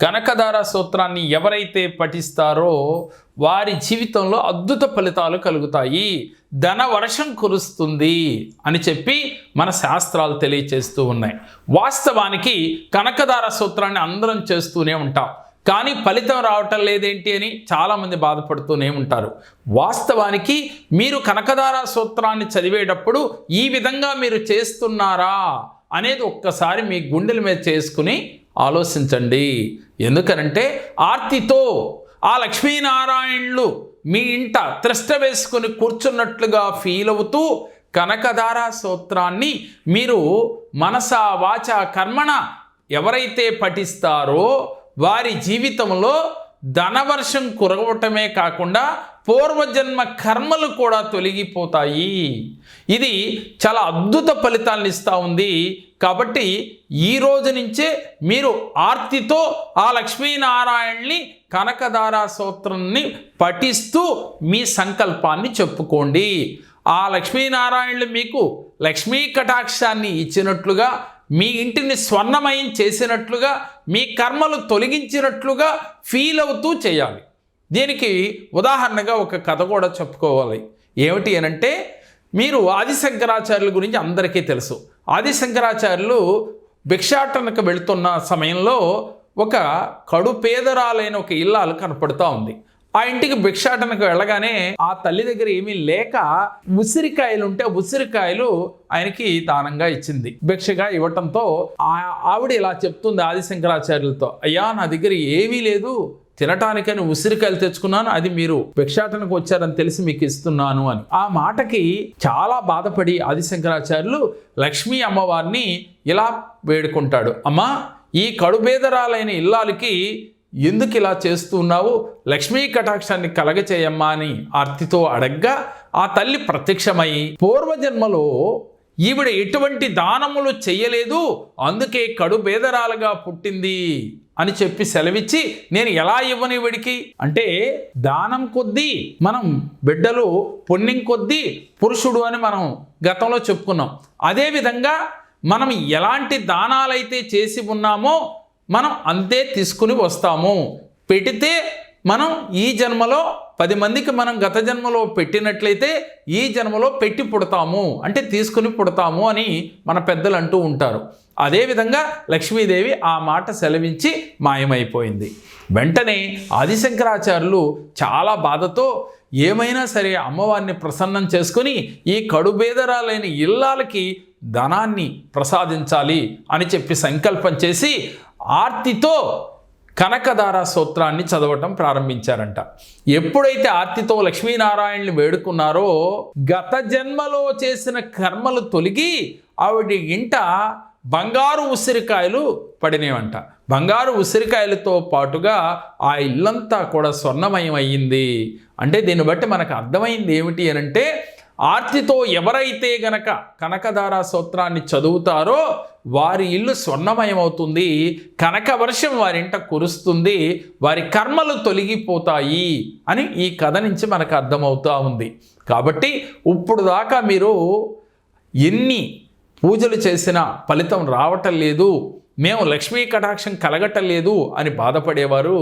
కనకదార సూత్రాన్ని ఎవరైతే పఠిస్తారో వారి జీవితంలో అద్భుత ఫలితాలు కలుగుతాయి. ధన వర్షం కురుస్తుంది అని చెప్పి మన శాస్త్రాలు తెలియచేస్తూ ఉన్నాయి. వాస్తవానికి కనకదార సూత్రాన్ని అందరం చేస్తూనే ఉంటాం. కానీ ఫలితం రావటం లేదేంటి అని చాలామంది బాధపడుతూనే ఉంటారు. వాస్తవానికి మీరు కనకదార సూత్రాన్ని చదివేటప్పుడు ఈ విధంగా మీరు చేస్తున్నారా అనేది ఒక్కసారి మీ గుండెల మీద చేసుకుని ఆలోచించండి. ఎందుకనంటే ఆర్తితో ఆ లక్ష్మీనారాయణులు మీ ఇంట త్రిష్ట వేసుకుని కూర్చున్నట్లుగా ఫీల్ అవుతూ కనకధార సూత్రాన్ని మీరు మనస వాచ కర్మణ ఎవరైతే పఠిస్తారో వారి జీవితంలో ధనవర్షం కురవటమే కాకుండా పూర్వజన్మ కర్మలు కూడా తొలగిపోతాయి. ఇది చాలా అద్భుత ఫలితాలను ఇస్తూ ఉంది. కాబట్టి ఈ రోజు నుంచే మీరు ఆర్తితో ఆ లక్ష్మీనారాయణ్ణి కనకదార సూత్రాన్ని పఠిస్తూ మీ సంకల్పాన్ని చెప్పుకోండి. ఆ లక్ష్మీనారాయణులు మీకు లక్ష్మీ కటాక్షాన్ని ఇచ్చినట్లుగా మీ ఇంటిని స్వర్ణమయం చేసినట్లుగా మీ కర్మలు తొలగించినట్లుగా ఫీల్ అవుతూ చేయాలి. దీనికి ఉదాహరణగా ఒక కథ కూడా చెప్పుకోవాలి. ఏమిటి అనంటే మీరు ఆదిశంకరాచార్యుల గురించి అందరికీ తెలుసు. ఆదిశంకరాచార్యులు భిక్షాటనకు వెళుతున్న సమయంలో ఒక కడుపేదరాలైన ఒక ఇల్లాలు కనపడుతూ ఉంది. ఆ ఇంటికి భిక్షాటనకు వెళ్ళగానే ఆ తల్లి దగ్గర ఏమీ లేక ఉసిరికాయలు ఉంటే ఉసిరికాయలు ఆయనకి దానంగా ఇచ్చింది. భిక్షగా ఇవ్వటంతో ఆ ఆవిడ ఇలా చెప్తుంది ఆదిశంకరాచార్యులతో అయ్యా నా దగ్గర ఏమీ లేదు. తినటానికని ఉసిరికాయలు తెచ్చుకున్నాను. అది మీరు భిక్షాటనకు వచ్చారని తెలిసి మీకు ఇస్తున్నాను అని. ఆ మాటకి చాలా బాధపడి ఆదిశంకరాచార్యులు లక్ష్మీ అమ్మవారిని ఇలా వేడుకుంటాడు. అమ్మా ఈ కడుబేదరాలైన ఇల్లాలకి ఎందుకు ఇలా చేస్తున్నావు లక్ష్మీ కటాక్షాన్ని కలగచేయమ్మా అని అర్తితో అడగ్గా ఆ తల్లి ప్రత్యక్షమై పూర్వజన్మలో ఈవిడ ఎటువంటి దానములు చెయ్యలేదు అందుకే కడు బేదరాలుగా పుట్టింది అని చెప్పి సెలవిచ్చి నేను ఎలా ఇవ్వను వీడికి అంటే దానం కొద్దీ మనం బిడ్డలు పుణ్యం కొద్దీ పురుషుడు అని మనం గతంలో చెప్పుకున్నాం. అదేవిధంగా మనం ఎలాంటి దానాలైతే చేసి ఉన్నామో మనం అంతే తీసుకుని వస్తాము. పెడితే మనం ఈ జన్మలో పది మందికి మనం గత జన్మలో పెట్టినట్లయితే ఈ జన్మలో పెట్టి పుడతాము. అంటే తీసుకుని పుడతాము అని మన పెద్దలు అంటూ ఉంటారు. అదేవిధంగా లక్ష్మీదేవి ఆ మాట సెలవించి మాయమైపోయింది. వెంటనే ఆదిశంకరాచార్యులు చాలా బాధతో ఏమైనా సరే అమ్మవారిని ప్రసన్నం చేసుకుని ఈ కడుబేదరాలైన ఇల్లాలకి ధనాన్ని ప్రసాదించాలి అని చెప్పి సంకల్పం చేసి ఆర్తితో కనకధార సూత్రాన్ని చదవటం ప్రారంభించారంట. ఎప్పుడైతే ఆర్తితో లక్ష్మీనారాయణని వేడుకున్నారో గత జన్మలో చేసిన కర్మలు తొలగి ఆవిడ ఇంట బంగారు ఉసిరికాయలు పడినవంట. బంగారు ఉసిరికాయలతో పాటుగా ఆ ఇల్లంతా కూడా స్వర్ణమయం అయ్యింది అంటే దీన్ని బట్టి మనకు అర్థమైంది ఏమిటి అని అంటే ఆర్తితో ఎవరైతే గనక కనకధార సూత్రాన్ని చదువుతారో వారి ఇల్లు స్వర్ణమయం అవుతుంది కనక వర్షం వారింట కురుస్తుంది వారి కర్మలు తొలగిపోతాయి అని ఈ కథ నుంచి మనకు అర్థమవుతూ ఉంది. కాబట్టి ఇప్పుడు దాకా మీరు ఎన్ని పూజలు చేసినా ఫలితం రావటం లేదు మేము లక్ష్మీ కటాక్షం కలగటం లేదు అని బాధపడేవారు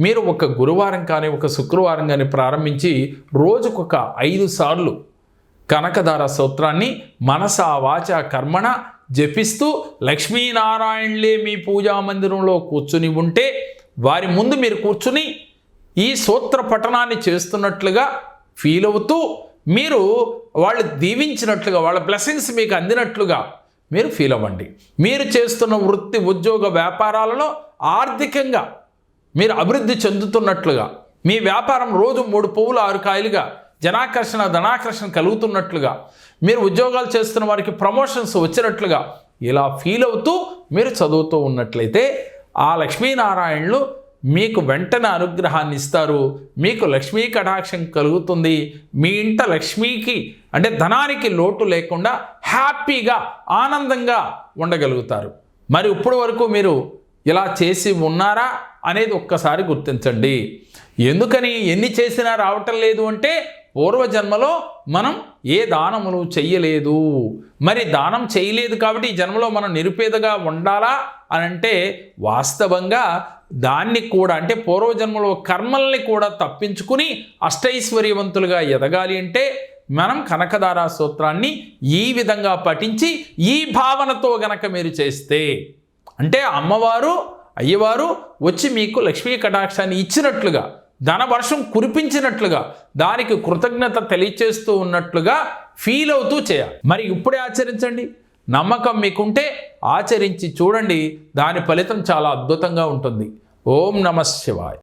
మీరు ఒక గురువారం కానీ ఒక శుక్రవారం కానీ ప్రారంభించి రోజుకొక ఐదు సార్లు కనకధార సూత్రాన్ని మనస వాచ కర్మణ జపిస్తూ లక్ష్మీనారాయణలే మీ పూజా మందిరంలో కూర్చుని ఉంటే వారి ముందు మీరు కూర్చుని ఈ సూత్ర పఠనాన్ని చేస్తున్నట్లుగా ఫీల్ అవుతూ మీరు వాళ్ళు దీవించినట్లుగా వాళ్ళ బ్లెస్సింగ్స్ మీకు అందినట్లుగా మీరు ఫీల్ అవ్వండి. మీరు చేస్తున్న వృత్తి ఉద్యోగ వ్యాపారాలలో ఆర్థికంగా మీరు అభివృద్ధి చెందుతున్నట్లుగా మీ వ్యాపారం రోజు మూడు పువ్వులు ఆరు కాయలుగా జనాకర్షణ ధనాకర్షణ కలుగుతున్నట్లుగా మీరు ఉద్యోగాలు చేస్తున్న వారికి ప్రమోషన్స్ వచ్చినట్లుగా ఇలా ఫీల్ అవుతూ మీరు చదువుతూ ఉన్నట్లయితే ఆ లక్ష్మీనారాయణులు మీకు వెంటనే అనుగ్రహాన్ని ఇస్తారు. మీకు లక్ష్మీ కటాక్షం కలుగుతుంది. మీ ఇంట లక్ష్మీకి అంటే ధనానికి లోటు లేకుండా హ్యాపీగా ఆనందంగా ఉండగలుగుతారు. మరి ఇప్పటి వరకు మీరు ఇలా చేసి ఉన్నారా అనేది ఒక్కసారి గుర్తించండి. ఎందుకని ఎన్ని చేసినా రావటం లేదు అంటే పూర్వజన్మలో మనం ఏ దానములు చెయ్యలేదు. మరి దానం చేయలేదు కాబట్టి ఈ జన్మలో మనం నిరుపేదగా ఉండాలా అని అంటే వాస్తవంగా దాన్ని కూడా అంటే పూర్వజన్మలో కర్మల్ని కూడా తప్పించుకుని అష్టైశ్వర్యవంతులుగా ఎదగాలి అంటే మనం కనకదారా సూత్రాన్ని ఈ విధంగా పఠించి ఈ భావనతో గనక మీరు చేస్తే అంటే అమ్మవారు అయ్యవారు వచ్చి మీకు లక్ష్మీ కటాక్షాన్ని ఇచ్చినట్లుగా ధన వర్షం కురిపించినట్లుగా దానికి కృతజ్ఞత తెలియచేస్తూ ఉన్నట్లుగా ఫీల్ అవుతూ చేయాలి. మరి ఇప్పుడే ఆచరించండి. నమ్మకం మీకుంటే ఆచరించి చూడండి. దాని ఫలితం చాలా అద్భుతంగా ఉంటుంది. ఓం నమ శివాయ్.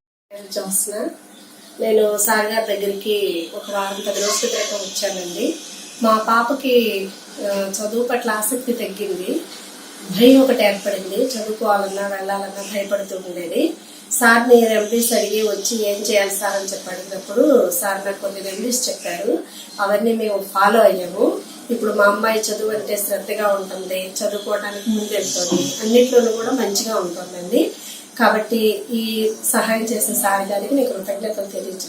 నేను సార్ గారి దగ్గరికి ఒక వారం పది రోజుల క్రితం వచ్చానండి. మా పాపకి చదువు పట్ల ఆసక్తి తగ్గింది. భయం ఒకటి ఏర్పడింది. చదువుకోవాలన్నా వెళ్ళాలన్నా భయపడుతూ ఉండేది. సార్ని రెమెడీస్ అడిగి వచ్చి ఏం చేయాలి సార్ అని చెప్పి అడిగినప్పుడు సార్ నాకు కొన్ని రెమెడీస్ చెప్పారు. అవన్నీ మేము ఫాలో అయ్యాము. ఇప్పుడు మా అమ్మాయి చదువు అంటే శ్రద్ధగా ఉంటుంది. చదువుకోవడానికి ముందెళ్తుంది అన్నిట్లోనూ కూడా మంచిగా ఉంటుందండి. కాబట్టి ఈ సహాయం చేసిన సార్ గారికి నేను కృతజ్ఞతలు తెలియజేస్తాను